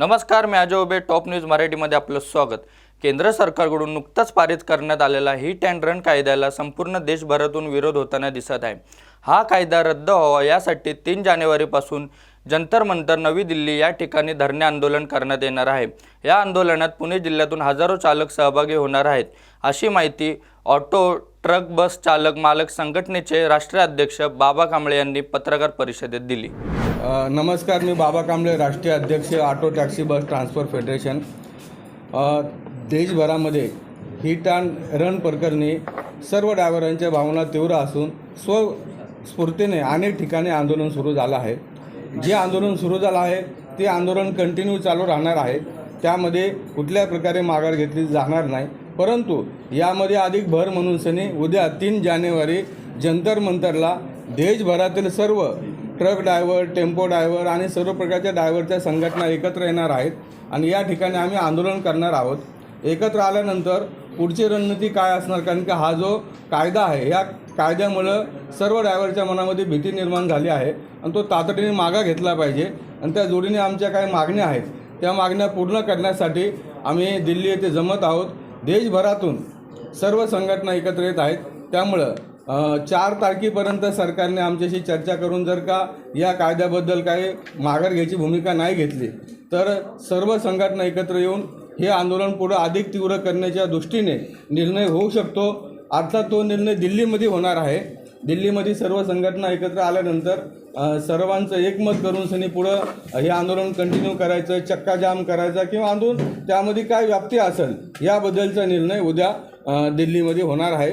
नमस्कार मी अजय उबे top news मराठीमध्ये आपलं स्वागत. केंद्र सरकारकडून नुकताच पारित करण्यात आलेला हिट अँड रन कायद्याला संपूर्ण देशभरातून विरोध होताना दिसत आहे. हा कायदा रद्द व्हावा यासाठी तीन जानेवारीपासून जंतर मंतर नवी दिल्ली या ठिकाणी धरणे आंदोलन करण्यात येणार आहे. या आंदोलनात पुणे जिल्ह्यातून हजारो चालक सहभागी होणार आहेत. अशी माहिती ऑटो ट्रक बस चालक मालक संघटनेचे राष्ट्रीय अध्यक्ष बाबा कांबळे यांनी पत्रकार परिषदेत दिली. नमस्कार मी बाबा कांबळे राष्ट्रीय अध्यक्ष auto taxi bus transfer federation. देशभरामध्ये hit and run प्रकरणी सर्व ड्रायव्हरांच्या भावना तीव्र असून स्वस्फूर्तीने अनेक ठिकाणी आंदोलन सुरू झालं आहे. जे आंदोलन सुरू झालं आहे ते आंदोलन कंटिन्यू चालू राहणार आहे. त्यामध्ये कुठल्या प्रकारे माघार घेतली जाणार नाही. परंतु यामध्ये अधिक भर म्हणून सनी उद्या तीन जानेवारी जंतर मंतरला देशभरातील सर्व ट्रक ड्रायव्हर टेम्पो ड्रायव्हर आणि सर्व प्रकारच्या ड्रायव्हरच्या संघटना एकत्र येणार आहेत आणि या ठिकाणी आम्ही आंदोलन करणार आहोत. एकत्र आल्यानंतर पुढची रणनीती काय असणार? कारण की हा जो कायदा आहे या कायद्यामुळं सर्व ड्रायव्हरच्या मनामध्ये भीती निर्माण झाली आहे आणि तो तातडीने मागा घेतला पाहिजे आणि त्या जोडीने आमच्या काही मागण्या आहेत त्या मागण्या पूर्ण करण्यासाठी आम्ही दिल्ली येथे जमत आहोत. देशभरातून सर्व संघटना एकत्र येत आहेत. त्यामुळं चार तारखेपर्यंत सरकारने आमच्याशी चर्चा करून जर का या कायद्याबद्दल काही माघार घ्यायची भूमिका नाही घेतली तर सर्व संघटना एकत्र येऊन हे आंदोलन पुढं अधिक तीव्र करण्याच्या दृष्टीने निर्णय होऊ शकतो. अर्थात तो निर्णय दिल्लीमध्ये होणार आहे. दिल्लीमध्ये सर्व संघटना एकत्र आल्यानंतर सर्वांचं एकमत करून सनी पुढं हे आंदोलन कंटिन्यू करायचं चक्काजाम करायचा किंवा आंदोलन त्यामध्ये काय व्याप्ती असेल याबद्दलचा निर्णय उद्या दिल्लीमध्ये होणार आहे.